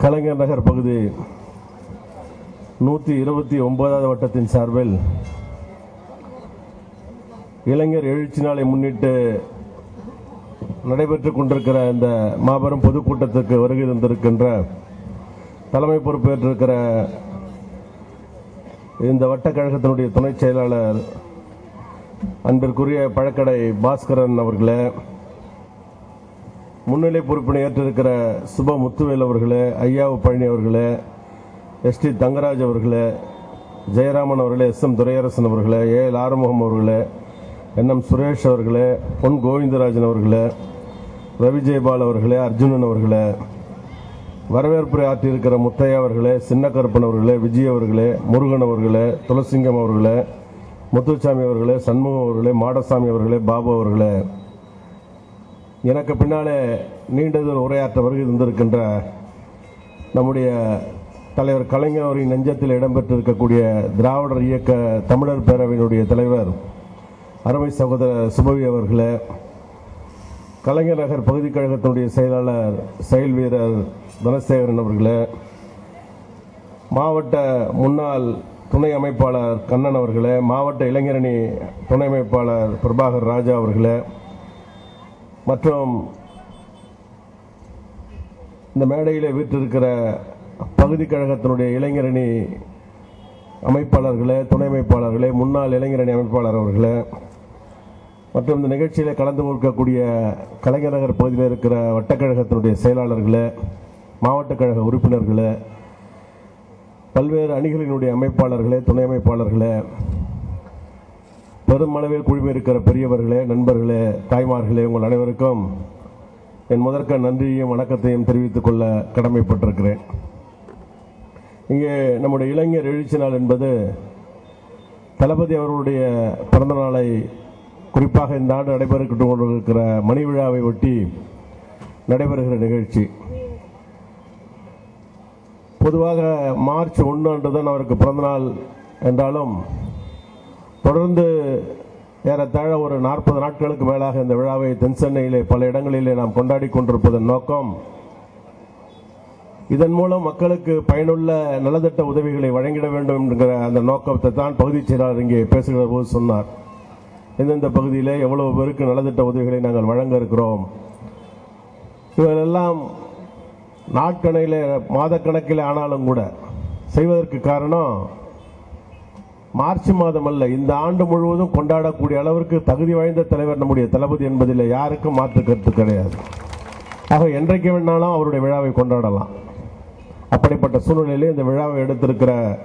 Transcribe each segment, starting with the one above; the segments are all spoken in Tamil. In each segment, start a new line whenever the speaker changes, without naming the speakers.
கலைஞர் நகர் பகுதி நூற்றி இருபத்தி ஒன்பதாவது வட்டத்தின் சார்பில் இளைஞர் எழுச்சி நாளை முன்னிட்டு நடைபெற்றுக் கொண்டிருக்கிற இந்த மாபெரும் பொதுக்கூட்டத்துக்கு வருகை தந்திருக்கின்ற தலைமை பொறுப்பேற்றிருக்கிற இந்த வட்டக்கழகத்தினுடைய துணைச் செயலாளர் அன்பிற்குரிய பழக்கடை பாஸ்கரன் அவர்களே முன்னிலை பொறுப்பினை ஏற்றிருக்கிற சுப முத்துவேல் அவர்களே ஐயாவு பழனி அவர்களே எஸ் டி தங்கராஜ் அவர்களே ஜெயராமன் அவர்களே எஸ் எம் துரையரசன் அவர்களே ஏ எல் ஆறுமுகம் அவர்களே என் எம் சுரேஷ் அவர்களே பொன் கோவிந்தராஜன் அவர்களே ரவி ஜெயபால் அவர்களே அர்ஜுனன் அவர்களே வரவேற்புரை ஆற்றியிருக்கிற முத்தையா அவர்களே சின்னக்கருப்பன் அவர்களே விஜய் அவர்களே முருகன் அவர்களே துளசிங்கம் அவர்களே முத்துசாமி அவர்களே சண்முகம் அவர்களே மாடசாமி அவர்களே பாபு அவர்களே எனக்கு பின்னாலே நீண்டதொரு உரையாற்ற வருகை நம்முடைய தலைவர் கலைஞர் அவரின் நெஞ்சத்தில் இடம்பெற்றிருக்கக்கூடிய திராவிடர் இயக்க தமிழர் பேரவையினுடைய தலைவர் அருமை சகோதரர் சுபவி அவர்களே கலைஞர் நகர் பகுதி கழகத்தினுடைய செயலாளர் செயல் வீரர் தனசேகரன் அவர்களே மாவட்ட முன்னாள் துணை அமைப்பாளர் கண்ணன் அவர்களே மாவட்ட இளைஞரணி துணை அமைப்பாளர் பிரபாகர் ராஜா அவர்களே மற்றும் இந்த மேடையில் வீற்றிருக்கிற பகுதி கழகத்தினுடைய இளைஞரணி அமைப்பாளர்களே துணை அமைப்பாளர்களே முன்னாள் இளைஞரணி அமைப்பாளர் அவர்களே மற்றும் இந்த நிகழ்ச்சியில் கலந்து கொள்ளக்கூடிய கலைஞர் நகர் பகுதியில் இருக்கிற வட்டக்கழகத்தினுடைய செயலாளர்களே மாவட்ட கழக உறுப்பினர்களே பல்வேறு அணிகளினுடைய அமைப்பாளர்களே துணை அமைப்பாளர்களே பெருமளவில் குழுமியிருக்கிற பெரியவர்களே நண்பர்களே தாய்மார்களே உங்கள் அனைவருக்கும் என் முதற்க நன்றியையும் வணக்கத்தையும் தெரிவித்துக் கொள்ள கடமைப்பட்டிருக்கிறேன். இங்கே நம்முடைய இளைஞர் எழுச்சி நாள் என்பது தளபதி அவர்களுடைய பிறந்த நாளை குறிப்பாக இந்த ஆண்டு நடைபெற்று கொண்டிருக்கிற மணி விழாவை ஒட்டி நடைபெறுகிற நிகழ்ச்சி. பொதுவாக மார்ச் ஒன்று அன்று தான் அவருக்கு பிறந்தநாள் என்றாலும் தொடர்ந்து ஏறத்தாழ ஒரு நாற்பது நாட்களுக்கு மேலாக இந்த விழாவை தென் சென்னையிலே பல இடங்களிலே நாம் கொண்டாடி கொண்டிருப்பதன் நோக்கம் இதன் மூலம் மக்களுக்கு பயனுள்ள நலத்திட்ட உதவிகளை வழங்கிட வேண்டும் என்கிற அந்த நோக்கத்தை தான் பகுதிச் செயலாளர் இங்கே பேசுகிற போது சொன்னார். எந்தெந்த பகுதியிலே எவ்வளவு பேருக்கு நலத்திட்ட உதவிகளை நாங்கள் வழங்க இருக்கிறோம். இவரெல்லாம் நாட்கணையில் மாதக்கணக்கில் ஆனாலும் கூட செய்வதற்கு காரணம் மார்ச் மாதம் அல்ல இந்த ஆண்டு முழுவதும் கொண்டாடக்கூடிய அளவிற்கு தகுதி வாய்ந்த தலைவர் நம்முடைய தளபதி என்பதில் யாருக்கும் மாற்று கருத்து கிடையாது. ஆக என்றைக்கு வேணாலும் அவருடைய விழாவை கொண்டாடலாம். அப்படிப்பட்ட சூழ்நிலையிலே இந்த விழாவை எடுத்திருக்கிற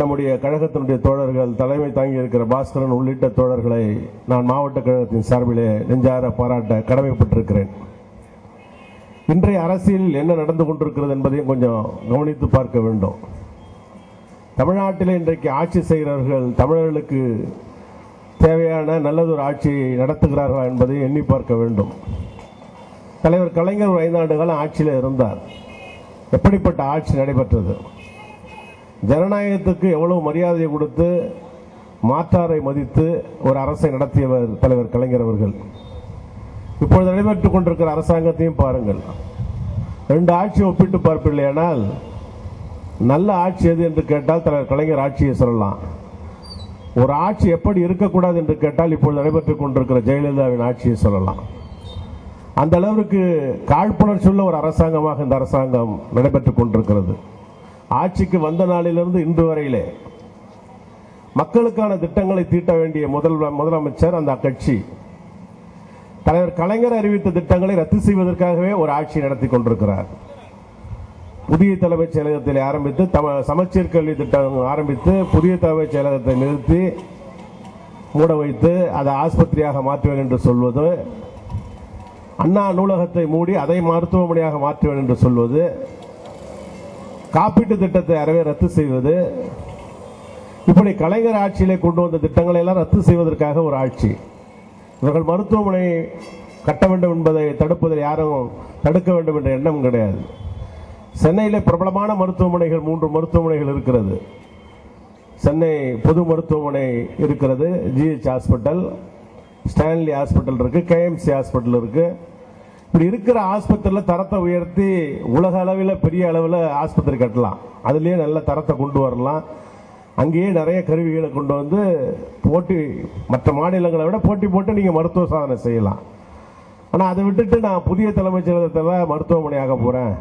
நம்முடைய கழகத்தினுடைய தோழர்கள் தலைமை தாங்கி இருக்கிற பாஸ்கரன் உள்ளிட்ட தோழர்களை நான் மாவட்ட கழகத்தின் சார்பிலே நெஞ்சார பாராட்ட கடமைப்பட்டிருக்கிறேன். இன்றைய அரசியல் என்ன நடந்து கொண்டிருக்கிறது என்பதையும் கொஞ்சம் கவனித்து பார்க்க வேண்டும். தமிழ்நாட்டில் இன்றைக்கு ஆட்சி செய்கிறவர்கள் தமிழர்களுக்கு தேவையான நல்லதொரு ஆட்சியை நடத்துகிறார்களா என்பதை எண்ணி பார்க்க வேண்டும். தலைவர் கலைஞர் ஒரு ஐந்தாண்டு காலம் ஆட்சியில் இருந்தார். எப்படிப்பட்ட ஆட்சி நடைபெற்றது? ஜனநாயகத்துக்கு எவ்வளவு மரியாதை கொடுத்து மாற்றாரை மதித்து ஒரு அரசை நடத்தியவர் தலைவர் கலைஞர் அவர்கள். இப்பொழுது நடைபெற்றுக் கொண்டிருக்கிற அரசாங்கத்தையும் பாருங்கள். ரெண்டு ஆட்சி ஒப்பிட்டு பார்ப்பில்லையானால் நல்ல ஆட்சி எது என்று கேட்டால் தலைவர் கலைஞர் ஆட்சியை சொல்லலாம். ஒரு ஆட்சி எப்படி இருக்கக்கூடாது என்று கேட்டால் இப்பொழுது நடைபெற்றுக் கொண்டிருக்கிற ஜெயலலிதாவின் ஆட்சியை சொல்லலாம். அந்த அளவிற்கு காழ்ப்புணர்ச்சியுள்ள ஒரு அரசாங்கமாக இந்த அரசாங்கம் நடைபெற்றுக் கொண்டிருக்கிறது. ஆட்சிக்கு வந்த நாளிலிருந்து இன்று வரையிலே மக்களுக்கான திட்டங்களை தீட்ட வேண்டிய முதல் முதலமைச்சர் அந்த கட்சி தலைவர் கலைஞர் அறிவித்த திட்டங்களை ரத்து செய்வதற்காகவே ஒரு ஆட்சி நடத்தி கொண்டிருக்கிறார். புதிய தலைமைச் செயலகத்தில் ஆரம்பித்து தம சமச்சீர் கல்வி திட்டம் ஆரம்பித்து புதிய தலைமைச் செயலகத்தை நிறுத்தி மூட வைத்து அதை ஆஸ்பத்திரியாக மாற்றுவேன் என்று சொல்வது அண்ணா நூலகத்தை மூடி அதை மருத்துவமனையாக மாற்றுவேன் என்று சொல்வது காப்பீட்டு திட்டத்தை அறவே ரத்து செய்வது இப்படி கலைஞர் ஆட்சியிலே கொண்டு வந்த திட்டங்களை எல்லாம் ரத்து செய்வதற்காக ஒரு ஆட்சி. இவர்கள் மருத்துவமனை கட்ட வேண்டும் என்பதை தடுப்பதில் யாரும் தடுக்க வேண்டும் என்ற எண்ணம் கிடையாது. சென்னையில் பிரபலமான மருத்துவமனைகள் மூன்று மருத்துவமனைகள் இருக்கிறது. சென்னை பொது மருத்துவமனை இருக்கிறது. ஜிஹெச் ஹாஸ்பிட்டல் ஸ்டான்லி ஹாஸ்பிட்டல் இருக்குது கேஎம்சி ஹாஸ்பிட்டல் இருக்குது இப்படி இருக்கிற ஆஸ்பத்திரியில் தரத்தை உயர்த்தி உலக அளவில் பெரிய அளவில் ஆஸ்பத்திரி கட்டலாம். அதுலேயே நல்ல தரத்தை கொண்டு வரலாம். அங்கேயே நிறைய கருவிகளை கொண்டு வந்து போட்டி மற்ற மாநிலங்களை விட போட்டி போட்டு நீங்கள் மருத்துவ சாதனை செய்யலாம். ஆனால் அதை விட்டுட்டு நான் புதிய தலைமைச் செயலகத்தில் மருத்துவமனை ஆக போகிறேன்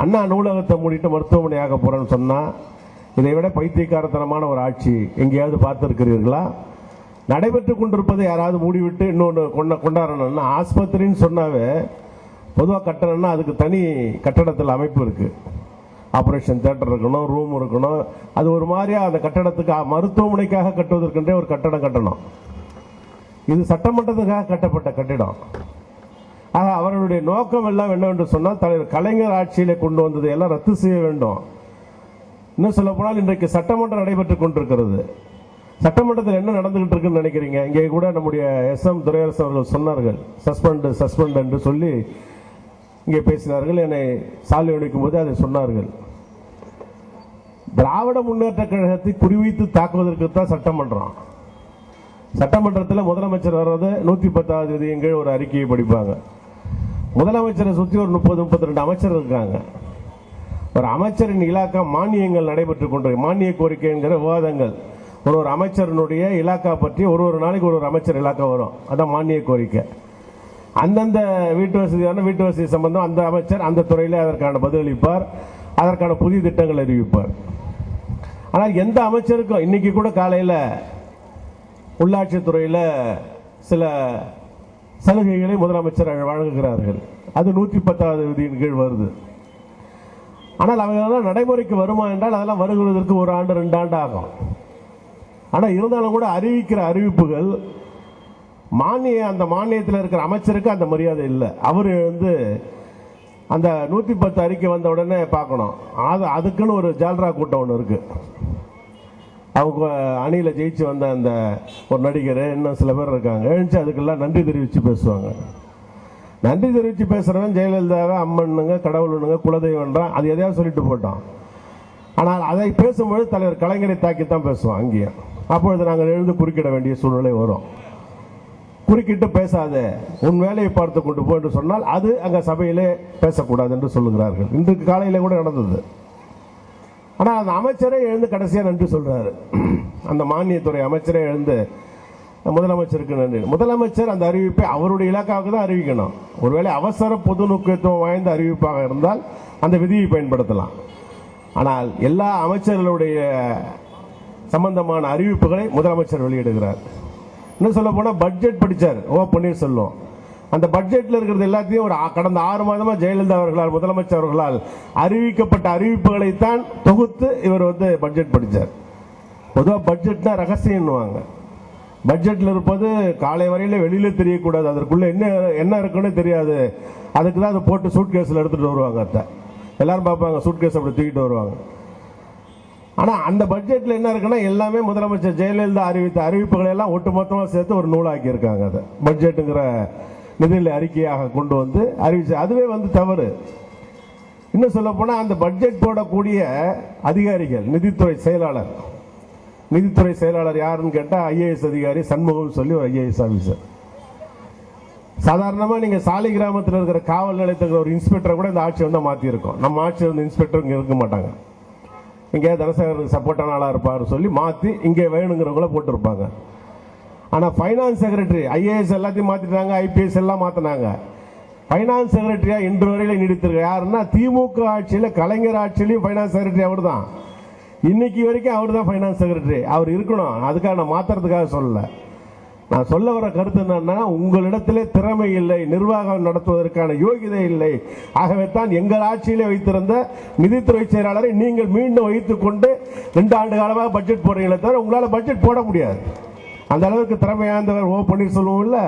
அண்ணா நூலகத்தை மூடிட்டு மருத்துவமனை ஆக போகிறேன்னு சொன்னால் இதை விட பைத்தியக்காரத்தனமான ஒரு ஆட்சி எங்கேயாவது பார்த்துருக்கிறீர்களா? நடைபெற்று கொண்டிருப்பதை யாராவது மூடிவிட்டு இன்னொன்று கொண்ட கொண்டாடணும்னா ஆஸ்பத்திரின்னு சொன்னாவே பொதுவாக கட்டணம்னா அதுக்கு தனி கட்டடத்தில் அமைப்பு இருக்குது ஆப்ரேஷன் தேட்டர் இருக்கணும் ரூம் இருக்கணும். அது ஒரு மாதிரியா அந்த கட்டடத்துக்கு மருத்துவமனைக்காக கட்டுவதற்கென்றே ஒரு கட்டடம் கட்டணும். இது சட்டமன்றத்துக்காக கட்டப்பட்ட கட்டிடம். ஆனால் அவர்களுடைய நோக்கம் எல்லாம் என்னவென்று சொன்னால் தலைவர் கலைஞர் ஆட்சியிலே கொண்டு வந்ததை எல்லாம் ரத்து செய்ய வேண்டும். இன்னும் சொல்ல போனால் இன்றைக்கு சட்டமன்றம் நடைபெற்றுக் கொண்டிருக்கிறது. சட்டமன்றத்தில் என்ன நடந்துகிட்டு இருக்குன்னு நினைக்கிறீங்க? இங்கே கூட நம்முடைய எஸ் எம் துரையரசு அவர்கள் சொன்னார்கள். சஸ்பெண்ட் சஸ்பெண்ட் என்று சொல்லி இங்கே பேசினார்கள். என்னை சாலை அளிக்கும் போது அதை சொன்னார்கள். திராவிட முன்னேற்ற கழகத்தை குறிவைத்து தாக்குவதற்கு தான் சட்டமன்றம். சட்டமன்றத்தில் முதலமைச்சர் வர்றது நூற்றி பத்தாவது விதியின் கீழ் ஒரு அறிக்கையை படிப்பாங்க. முதலமைச்சரை சுற்றி ஒரு முப்பது முப்பத்தி ரெண்டு அமைச்சர் இருக்காங்க. ஒரு அமைச்சரின் இலாக்கா மானியங்கள் நடைபெற்றுக் கொண்டு மானிய கோரிக்கை என்கிற விவாதங்கள். ஒரு ஒரு அமைச்சரினுடைய இலாக்கா பற்றி ஒரு ஒரு நாளைக்கு ஒரு ஒரு அமைச்சர் இலாக்கா வரும். அதான் மானிய கோரிக்கை. அந்தந்த வீட்டு வசதியான வீட்டு வசதி சம்பந்தம் அந்த அமைச்சர் அந்த துறையில் அதற்கான பதிலளிப்பார். அதற்கான புதிய திட்டங்கள் அறிவிப்பார். ஆனால் எந்த அமைச்சருக்கும் இன்னைக்கு கூட காலையில் உள்ளாட்சித்துறையில் சில சலுகைகளை முதலமைச்சர் வழங்குகிறார்கள். அது நூற்றி பத்தாவது விதியின் கீழ் வருது. ஆனால் அவைகளெல்லாம் நடைமுறைக்கு வருமா என்றால் அதெல்லாம் வருகிறதற்கு ஒரு ஆண்டு ரெண்டு ஆண்டு ஆகும். ஆனால் இருந்தாலும் கூட அறிவிக்கிற அறிவிப்புகள் மானிய அந்த மானியத்தில் இருக்கிற அமைச்சருக்கு அந்த மரியாதை இல்லை. அவர் வந்து அந்த நூற்றி பத்து அறிக்கை வந்த உடனே பார்க்கணும். அது அதுக்குன்னு ஒரு ஜால்ரா கூட்டம் ஒன்று இருக்குது அவங்க அணியில் ஜெயிச்சு வந்த அந்த ஒரு நடிகர் இன்னும் சில பேர் இருக்காங்க. எழுந்து அதுக்கெல்லாம் நன்றி தெரிவித்து பேசுவாங்க. நன்றி தெரிவித்து பேசுகிறவன் ஜெயலலிதாவை அம்மனுங்க கடவுளுங்க குலதெய்வன்றான் அது எதையாவது சொல்லிட்டு போட்டான். ஆனால் அதை பேசும்பொழுது தலைவர் கலைஞரை தாக்கி தான் பேசுவோம் அங்கேயும் அப்பொழுது நாங்கள் எழுந்து குறுக்கிட வேண்டிய சூழ்நிலை வரும். குறுக்கிட்டு பேசாதே உன் வேலையை பார்த்து கொண்டு போ என்று சொன்னால் அது அங்கே சபையிலே பேசக்கூடாது என்று சொல்லுகிறார்கள். இன்றைக்கு காலையில் கூட நடந்தது. ஆனால் அந்த அமைச்சரே எழுந்து கடைசியாக நன்றி சொல்கிறாரு அந்த மானியத்துறை அமைச்சரே எழுந்து முதலமைச்சருக்கு நன்றி. முதலமைச்சர் அந்த அறிவிப்பை அவருடைய இலாக்காவுக்கு தான் அறிவிக்கணும். ஒருவேளை அவசர பொது முக்கியத்துவம் வாய்ந்த அறிவிப்பாக இருந்தால் அந்த விதியை பயன்படுத்தலாம். ஆனால் எல்லா அமைச்சர்களுடைய சம்பந்தமான அறிவிப்புகளை முதலமைச்சர் வெளியிடுகிறார். இன்னும் சொல்ல போனால் பட்ஜெட் படித்தார் ஓ பன்னீர்செல்வம். அந்த பட்ஜெட்ல இருக்கிறது எல்லாத்தையும் ஒரு கடந்த ஆறு மாதமா ஜெயலலிதா அவர்களால் முதலமைச்சர் அவர்களால் அறிவிக்கப்பட்ட அறிவிப்புகளைத்தான் தொகுத்து இவர் வந்து பட்ஜெட் படித்தார் பொதுவாக பட்ஜெட்னா ரகசியம்னுவாங்க. பட்ஜெட்டில் இருப்பது காலை வரையில் வெளியில் தெரியக்கூடாது. அதற்குள்ள என்ன என்ன இருக்குன்னு தெரியாது. அதுக்கு தான் அதை போட்டு சூட் கேஸில் எடுத்துகிட்டு வருவாங்க அத்தை. எல்லாரும் பார்ப்பாங்க சூட் கேஸ் அப்படி தூக்கிட்டு வருவாங்க. ஆனால் அந்த பட்ஜெட்டில் என்ன இருக்குன்னா எல்லாமே முதலமைச்சர் ஜெயலலிதா அறிவித்த அறிவிப்புகளை எல்லாம் ஒட்டுமொத்தமா சேர்த்து ஒரு நூலாக்கி இருக்காங்க அதை. பட்ஜெட்டுங்கிற நிதிநிலை அறிக்கையாக கொண்டு வந்து அறிவிச்சு அதுவே வந்து தவறு. இன்னும் சொல்ல போனால் அந்த பட்ஜெட் போடக்கூடிய அதிகாரிகள் நிதித்துறை செயலாளர். நிதித்துறை செயலாளர் யாருன்னு கேட்டால் ஐஏஎஸ் அதிகாரி சண்முகம் சொல்லி ஒரு ஐஏஎஸ் ஆஃபீஸர் சாதாரணமாக நீங்கள் சாலை கிராமத்தில் இருக்கிற காவல் நிலையத்தில் ஒரு இன்ஸ்பெக்டரை கூட இந்த ஆட்சி வந்து மாத்தி நம்ம ஆட்சி வந்து இன்ஸ்பெக்டர் இங்கே இருக்க மாட்டாங்க. இங்கே தனசேகருக்கு சப்போர்ட்டான ஆளாக இருப்பார் சொல்லி மாற்றி இங்கே வேணுங்கிறவங்கள போட்டிருப்பாங்க. ஆனால் ஃபைனான்ஸ் செக்ரட்டரி ஐஏஎஸ் எல்லாத்தையும் மாற்றிட்டாங்க ஐபிஎஸ் எல்லாம் மாற்றினாங்க ஃபைனான்ஸ் செக்ரட்டரியாக இன்று வரையில் நீடித்திருக்க யாருன்னா திமுக ஆட்சியில் கலைஞர் ஆட்சியிலையும் ஃபைனான்ஸ் செக்ரட்டரி அவர் தான் இன்னைக்கு வரைக்கும் அவர் தான் ஃபைனான்ஸ் செக்ரட்டரி அவர் இருக்கணும். அதுக்காக நான் மாற்றுறதுக்காக சொல்லலை. நான் சொல்ல வர கருத்து என்னன்னா உங்களிடத்திலே திறமை இல்லை நிர்வாகம் நடத்துவதற்கான யோகிதை இல்லை. ஆகவே தான் எங்கள் ஆட்சியிலே வைத்திருந்த நிதித்துறை செயலாளரை நீங்கள் மீண்டும் வைத்துக் கொண்டு ரெண்டு ஆண்டு காலமாக பட்ஜெட் போடுறீங்களே தவிர உங்களால் பட்ஜெட் போட முடியாது. அந்த அளவுக்கு திறமையாந்தவர் ஓ பன்னீர்செல்வம் இல்லை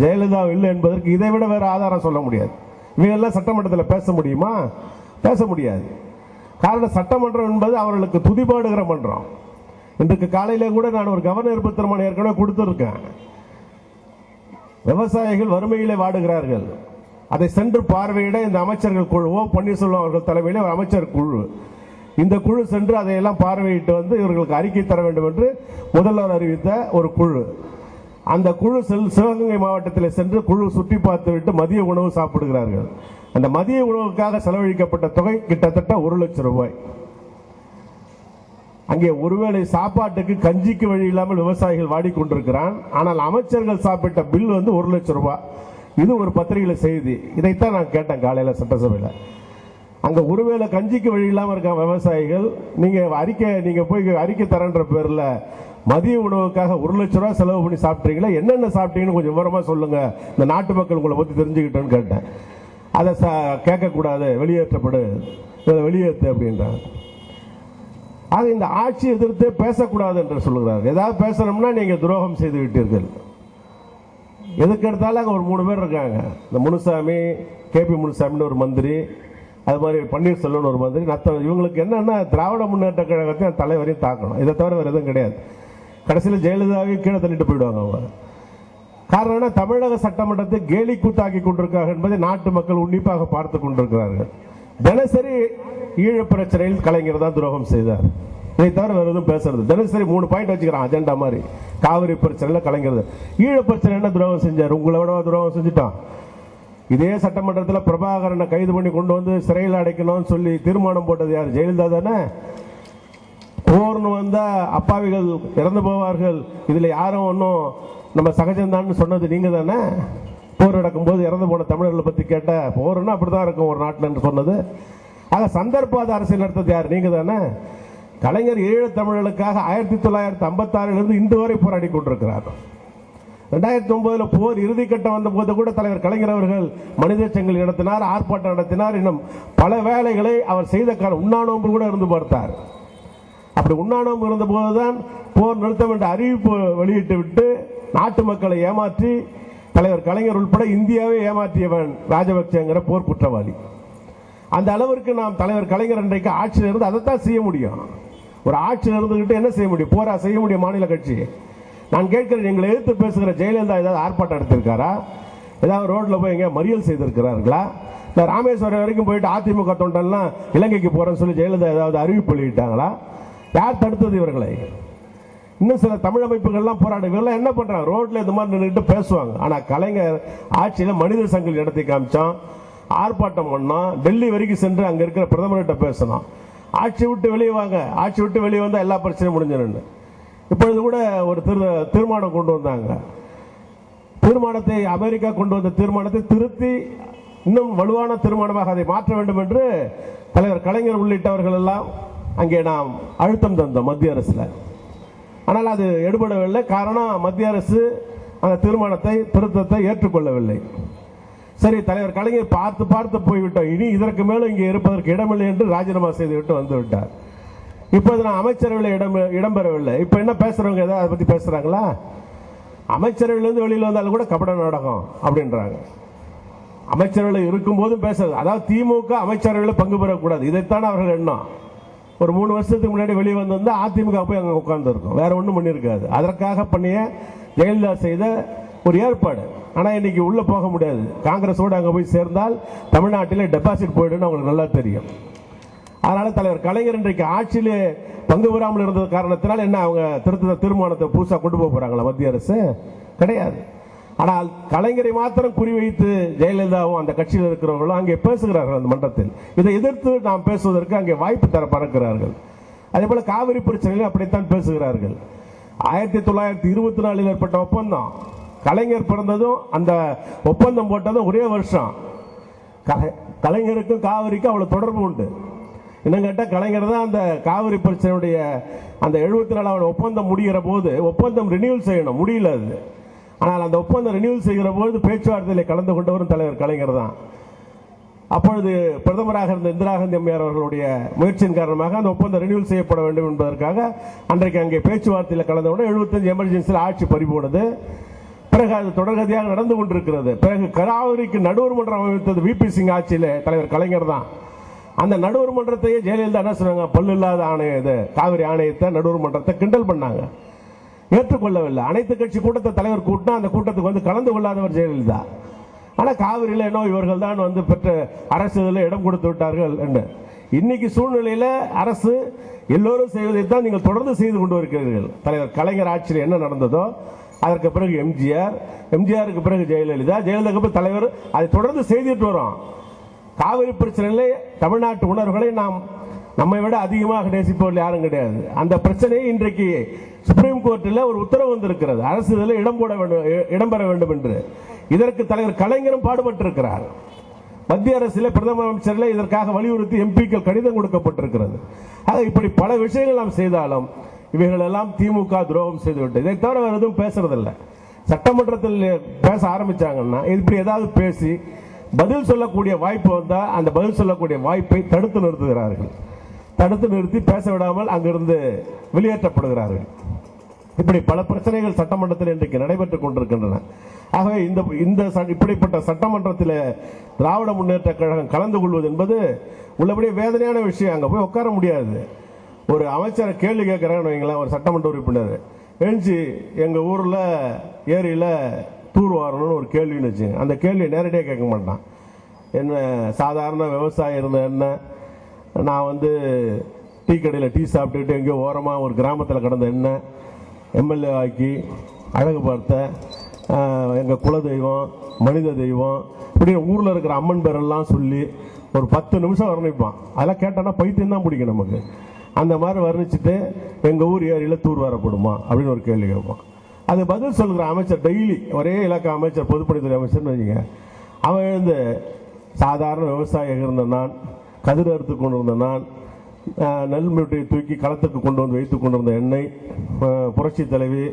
ஜெயலலிதா இல்லை என்பதற்கு இதை விட வேறு ஆதாரம் சொல்ல முடியாது. இவையெல்லாம் சட்டமன்றத்தில் பேச முடியுமா? பேச முடியாது. காரணம் சட்டமன்றம் என்பது அவர்களுக்கு துதிபாடுகிற மன்றம். இன்றைக்கு காலையில கூட நான் ஒரு கவர்னர் பத்திரமான ஏற்கனவே கொடுத்துருக்கேன். விவசாயிகள் வறுமையிலே வாடுகிறார்கள். அதை சென்று பார்வையிட இந்த அமைச்சர்கள் குழு ஓ பன்னீர்செல்வம் அவர்கள் தலைமையில் அமைச்சர் குழு. இந்த குழு சென்று அதையெல்லாம் பார்வையிட்டு வந்து இவர்களுக்கு அறிக்கை தர வேண்டும் என்று முதல்வர் அறிவித்த ஒரு குழு. அந்த குழு செல் சிவகங்கை மாவட்டத்தில் சென்று குழு சுற்றி பார்த்துவிட்டு மதிய உணவு சாப்பிடுகிறார்கள். அந்த மதிய உணவுக்காக செலவழிக்கப்பட்ட தொகை கிட்டத்தட்ட ஒரு லட்சம் ரூபாய். அங்கே ஒருவேளை சாப்பாட்டுக்கு கஞ்சிக்கு வழி இல்லாமல் விவசாயிகள் வாடிக்கொண்டிருக்கிறான். ஆனால் அமைச்சர்கள் சாப்பிட்ட பில் வந்து ஒரு லட்சம் ரூபாய் இது ஒரு பத்திரிகையில் செய்தி. இதைத்தான் நான் கேட்டேன் காலையில் சட்டசபையில். அங்க ஒருவேளை கஞ்சிக்கு வழி இல்லாமல் இருக்க விவசாயிகள் நீங்க அறிக்கை நீங்க போய் அறிக்கை தரன்ற பேர்ல மதிய உணவுக்காக ஒரு லட்சம் ரூபாய் செலவு பண்ணி சாப்பிட்டீங்களா? என்னென்ன சாப்பிட்டீங்கன்னு கொஞ்சம் விவரமா சொல்லுங்க. இந்த நாட்டு மக்கள் உங்களை பத்தி தெரிஞ்சுக்கிட்டேன்னு கேட்டேன். அதை கேட்கக்கூடாது. வெளியேற்றப்படு. இதை வெளியேற்று அப்படின்றாங்க ஆக இந்த ஆட்சி எதிர்த்து பேசக்கூடாது என்று சொல்லுகிறார். ஏதாவது பேசணும்னா நீங்க துரோகம் செய்து விட்டீர்கள். எதுக்கு எடுத்தாலும் அங்கே ஒரு மூணு பேர் இருக்காங்க. இந்த முனுசாமி கேபி முனுசாமின்னு ஒரு மந்திரி அது மாதிரி பன்னீர்செல்வன் ஒரு மந்திரி நத்த இவங்களுக்கு என்னென்ன திராவிட முன்னேற்ற கழகத்தையும் தலைவரையும் தாக்கணும். இதை தவிர வேறு எதுவும் கிடையாது. கடைசியில் ஜெயலலிதாவையும் கீழே தள்ளிட்டு போயிடுவாங்க அவங்க. காரணம் என்ன? தமிழக சட்டமன்றத்தை கேலி கூத்தாக்கி கொண்டிருக்காங்க என்பதை நாட்டு மக்கள் உன்னிப்பாக பார்த்து கொண்டிருக்கிறார்கள். தினசரி ஈழ பிரச்சனையில் கலைஞர் தான் துரோகம் செய்தார். இதை தவிர வேறு எதுவும் பேசுறது தினசரி மூணு பாயிண்ட் வச்சுக்கிறான் அஜெண்டா மாதிரி. காவிரி பிரச்சனையில் கலைஞர் ஈழ பிரச்சனை என்ன துரோகம் செஞ்சார்? உங்களை விட துரோகம் செஞ்சுட்டான்? இதே சட்டமன்றத்தில் பிரபாகரனை கைது பண்ணி கொண்டு வந்து சிறையில் அடைக்கணும்னு சொல்லி தீர்மானம் போட்டது யார்? ஜெயலலிதா தானே? போர்னு வந்தால் அப்பாவிகள் இறந்து போவார்கள். இதில் யாரும் ஒன்றும் நம்ம சகஜம்தான்னு சொன்னது நீங்கள் தானே? போர் நடக்கும்போது இறந்து போன தமிழர்களை பற்றி கேட்ட போர்னா அப்படிதான் இருக்கும் ஒரு நாட்டில் சொன்னது. ஆக சந்தர்ப்பாத அரசியல் நடத்தது யார்? நீங்கள் தானே? கலைஞர் ஈழத்தமிழர்களுக்காக ஆயிரத்தி தொள்ளாயிரத்தி ஐம்பத்தாறிலிருந்து இன்று வரை போராடி கொண்டிருக்கிறார். ரெண்டாயிரத்தி ஒன்பதுல போர் இறுதிக்கட்டம் வந்த போது கூட தலைவர் கலைஞர் அவர்கள் மனித சங்கிலி நடத்தினார் ஆர்ப்பாட்டம் நடத்தினார். இன்னும் பல வேலைகளை அவர் செய்த கால கூட இருந்து பார்த்தார். அப்படி உண்ணாநோன்பு இருந்த போதுதான் போர் நிறுத்தம் என்ற அறிவிப்பு வெளியிட்டு விட்டு நாட்டு மக்களை ஏமாற்றி தலைவர் கலைஞர் உட்பட இந்தியாவை ஏமாற்றியவன் ராஜபக்சேங்கிற போர் குற்றவாளி. அந்த அளவிற்கு நாம் தலைவர் கலைஞர் அன்றைக்கு ஆட்சியில் இருந்து அதைத்தான் செய்ய முடியும். ஒரு ஆட்சியில் இருந்துகிட்டு என்ன செய்ய முடியும்? போரா செய்ய முடியும் மாநில கட்சி நான் கேட்கிறேன் எங்களை எதிர்த்து பேசுகிற ஜெயலலிதா ஏதாவது ஆர்ப்பாட்டம் நடத்திருக்காரா? ஏதாவது ரோட்டில் போய் எங்கேயா மறியல் செய்திருக்கிறார்களா? இந்த ராமேஸ்வரம் வரைக்கும் போயிட்டு அதிமுக தொண்டெல்லாம் இலங்கைக்கு போகிறேன்னு சொல்லி ஜெயலலிதா ஏதாவது அறிவிப்பு வெளியிட்டாங்களா? யார் தடுத்தது இவர்களை? இன்னும் சில தமிழ் அமைப்புகள்லாம் போராட்டம். இவரெல்லாம் என்ன பண்ணுறாங்க ரோட்டில் இந்த மாதிரி நின்றுட்டு பேசுவாங்க. ஆனால் கலைஞர் ஆட்சியில் மனித சங்கிலி நடத்தி காமிச்சான். ஆர்ப்பாட்டம் பண்ணோம் டெல்லி வரைக்கும் சென்று அங்கே இருக்கிற பிரதமர்கிட்ட பேசணும் ஆட்சி விட்டு வெளியே வாங்க. ஆட்சி விட்டு வெளியே வந்தால் எல்லா பிரச்சனையும் முடிஞ்சிடும் இப்பொழுது கூட ஒரு திரு தீர்மானம் கொண்டு வந்தாங்க. தீர்மானத்தை அமெரிக்கா கொண்டு வந்த தீர்மானத்தை திருத்தி இன்னும் வலுவான தீர்மானமாக அதை மாற்ற வேண்டும் என்று தலைவர் கலைஞர் உள்ளிட்டவர்கள் எல்லாம் அங்கே நாம் அழுத்தம் தந்தோம் மத்திய அரசில். ஆனால் அது எடுபடவில்லை. காரணம் மத்திய அரசு அந்த தீர்மானத்தை திருத்தத்தை ஏற்றுக்கொள்ளவில்லை. சரி தலைவர் கலைஞர் பார்த்து பார்த்து போய்விட்டோம். இனி இதற்கு மேலும் இங்கே இருப்பதற்கு இடமில்லை என்று ராஜினாமா செய்துவிட்டு வந்துவிட்டார் இப்போது நான் அமைச்சரவையில் இடம் இடம்பெறவில்லை. இப்போ என்ன பேசுறவங்க ஏதாவது அதை பற்றி பேசுகிறாங்களா அமைச்சரவையிலேருந்து வெளியில் வந்தாலும் கூட கபட நாடகம் அப்படின்றாங்க. அமைச்சரவையில் இருக்கும்போதும் பேசுறது. அதாவது திமுக அமைச்சரவையில் பங்கு பெறக்கூடாது. இதைத்தான் அவர்கள் எண்ணம். ஒரு மூணு வருஷத்துக்கு முன்னாடி வெளியே வந்திருந்தா அதிமுக போய் அங்கே உட்காந்துருக்கும் வேற ஒன்றும் பண்ணியிருக்காது. அதற்காக பண்ணிய ஜெயலலிதா செய்த ஒரு ஏற்பாடு. ஆனால் இன்னைக்கு உள்ளே போக முடியாது. காங்கிரஸோடு அங்கே போய் சேர்ந்தால் தமிழ்நாட்டில் டெபாசிட் போயிடுன்னு அவங்களுக்கு நல்லா தெரியும். அதனால தலைவர் கலைஞர் இன்றைக்கு ஆட்சியிலே பங்கு பெறாமல் இருந்தது காரணத்தினால் என்ன அவங்க திருத்த தீர்மானத்தை புதுசாக கொண்டு போக போறாங்களா மத்திய அரசு? கிடையாது. ஆனால் கலைஞரை மாத்திரம் குறிவைத்து ஜெயலலிதாவும் அந்த கட்சியில் இருக்கிறவர்களும் அங்கே பேசுகிறார்கள் அந்த மன்றத்தில். இதை எதிர்த்து நாம் பேசுவதற்கு அங்கே வாய்ப்பு தர பறக்கிறார்கள். அதே போல காவிரி பிரச்சனையில் அப்படித்தான் பேசுகிறார்கள். ஆயிரத்தி தொள்ளாயிரத்தி இருபத்தி நாலில் ஏற்பட்ட ஒப்பந்தம். கலைஞர் பிறந்ததும் அந்த ஒப்பந்தம் போட்டதும் ஒரே வருஷம். கலைஞருக்கும் காவிரிக்கும் அவ்வளவு தொடர்பு உண்டு. இன்னும் கேட்டால் கலைஞர் தான் அந்த காவிரி பிரச்சனையுடைய அந்த எழுபத்தி நாலாவது ஒப்பந்தம் முடிகிற போது ஒப்பந்தம் ரினியூல் செய்யணும். முடியல அது. ஆனால் அந்த ஒப்பந்தம் ரினியூல் செய்கிற போது பேச்சுவார்த்தையில் கலந்து கொண்டவரும் தலைவர் கலைஞர் தான். அப்பொழுது பிரதமராக இருந்த இந்திரா காந்தி அம்மையார் அவர்களுடைய முயற்சியின் காரணமாக அந்த ஒப்பந்தம் ரினியூல் செய்யப்பட வேண்டும் என்பதற்காக அன்றைக்கு அங்கே பேச்சுவார்த்தையில் கலந்தவுடன் எழுபத்தஞ்சு எமர்ஜென்சியில் ஆட்சி பறிபோனது. பிறகு அது தொடர்கதியாக நடந்து கொண்டிருக்கிறது. பிறகு கராவரிக்கு நடுவர் மன்றம் அமைத்தது விபி சிங் ஆட்சியில் தலைவர் கலைஞர் தான். அந்த நடுவர் மன்றத்தையே ஜெயலலிதா என்ன சொன்னாங்க? பல்லு இல்லாத ஆணையம் இது காவிரி ஆணையத்தை நடுவர் மன்றத்தை கிண்டல் பண்ணாங்க. ஏற்றுக்கொள்ளவில்லை. அனைத்து கட்சி கூட்டத்தை தலைவர் கூட்டினா அந்த கூட்டத்துக்கு வந்து கலந்து கொள்ளாதவர் ஜெயலலிதா. ஆனால் காவிரியில என்ன இவர்கள் தான் வந்து பெற்ற அரசு இதில் இடம் கொடுத்து விட்டார்கள் என்று. இன்னைக்கு சூழ்நிலையில் அரசு எல்லோரும் செய்வதைத்தான் நீங்கள் தொடர்ந்து செய்து கொண்டு வருகிறீர்கள். தலைவர் கலைஞர் ஆட்சியில் என்ன நடந்ததோ அதற்கு பிறகு எம்ஜிஆர் எம்ஜிஆருக்கு பிறகு ஜெயலலிதா ஜெயலலிதாக்கு பிறகு தலைவர் அதை தொடர்ந்து செய்துட்டு வரோம். காவிரி பிரச்சனையிலே தமிழ்நாட்டு உணர்வுகளை நாம் நம்மை விட அதிகமாக நேசிப்பவர்கள் யாரும் கிடையாது. அந்த பிரச்சனையை இன்றைக்கு சுப்ரீம் கோர்ட்டில் ஒரு உத்தரவு வந்திருக்கிறது. அரசு இதில் இடம் போட வேண்டும் இடம்பெற வேண்டும் என்று. இதற்கு தலைவர் கலைஞரும் பாடுபட்டிருக்கிறார். மத்திய அரசில் பிரதம அமைச்சரில் இதற்காக வலியுறுத்தி எம்பிக்கள் கடிதம் கொடுக்கப்பட்டிருக்கிறது. ஆக இப்படி பல விஷயங்கள் நாம் செய்தாலும் இவைகள் எல்லாம் திமுக துரோகம் செய்துவிட்டு இதை தவிர வேறு எதுவும் பேசுறதில்லை. சட்டமன்றத்தில் பேச ஆரம்பிச்சாங்கன்னா இப்படி ஏதாவது பேசி பதில் சொல்லக்கூடிய வாய்ப்பு வந்தால் அந்த பதில் சொல்லக்கூடிய வாய்ப்பை தடுத்து நிறுத்துகிறார்கள். தடுத்து நிறுத்தி பேச விடாமல் அங்கிருந்து வெளியேற்றப்படுகிறார்கள். இப்படி பல பிரச்சனைகள் சட்டமன்றத்தில் இன்றைக்கு நடைபெற்றுக் கொண்டிருக்கின்றன. ஆகவே இந்த இந்த ச- இப்படிப்பட்ட சட்டமன்றத்தில் திராவிட முன்னேற்ற கழகம் கலந்து கொள்வது என்பது உள்ளபடியே வேதனையான விஷயம். அங்கே போய் உட்கார முடியாது. ஒரு அமைச்சரை கேள்வி கேட்குறாங்கன்னு வைங்களேன் ஒரு சட்டமன்ற உறுப்பினர். எழுந்துச்சு எங்கள் ஊரில் ஏரியில் தூர் வரணும்னு ஒரு கேள்வின்னு வச்சு அந்த கேள்வியை நேரடியாக கேட்க மாட்டான். என்ன சாதாரண விவசாயம் இருந்த என்ன? நான் வந்து டீ கடையில் டீ சாப்பிட்டுக்கிட்டு எங்கேயோ ஓரமாக ஒரு கிராமத்தில் கிடந்த என்ன? எம்எல்ஏ ஆக்கி அழகு பார்த்த எங்கள் குல தெய்வம் மனித தெய்வம் இப்படி ஊரில் இருக்கிற அம்மன் பேரெல்லாம் சொல்லி ஒரு பத்து நிமிஷம் வர்ணிப்பான். அதெல்லாம் கேட்டோன்னா பைத்தியம் தான் பிடிக்கும் நமக்கு. அந்த மாதிரி வர்ணிச்சுட்டு எங்கள் ஊர் ஏரியில் தூர் வரப்படுமா? அப்படின்னு ஒரு கேள்வி கேட்பான். அது பதில் சொல்கிற அமைச்சர் டெய்லி ஒரே இலக்க அமைச்சர் பொதுப்பணித்துறை அமைச்சர்னு வச்சுங்க அவன் எழுந்து சாதாரண விவசாயியாக இருந்த நான் கதிர் அறுத்து கொண்டிருந்த நான் நெல் மூட்டையை தூக்கி களத்துக்கு கொண்டு வந்து வைத்து கொண்டிருந்த எண்ணெய் புரட்சி தலைவி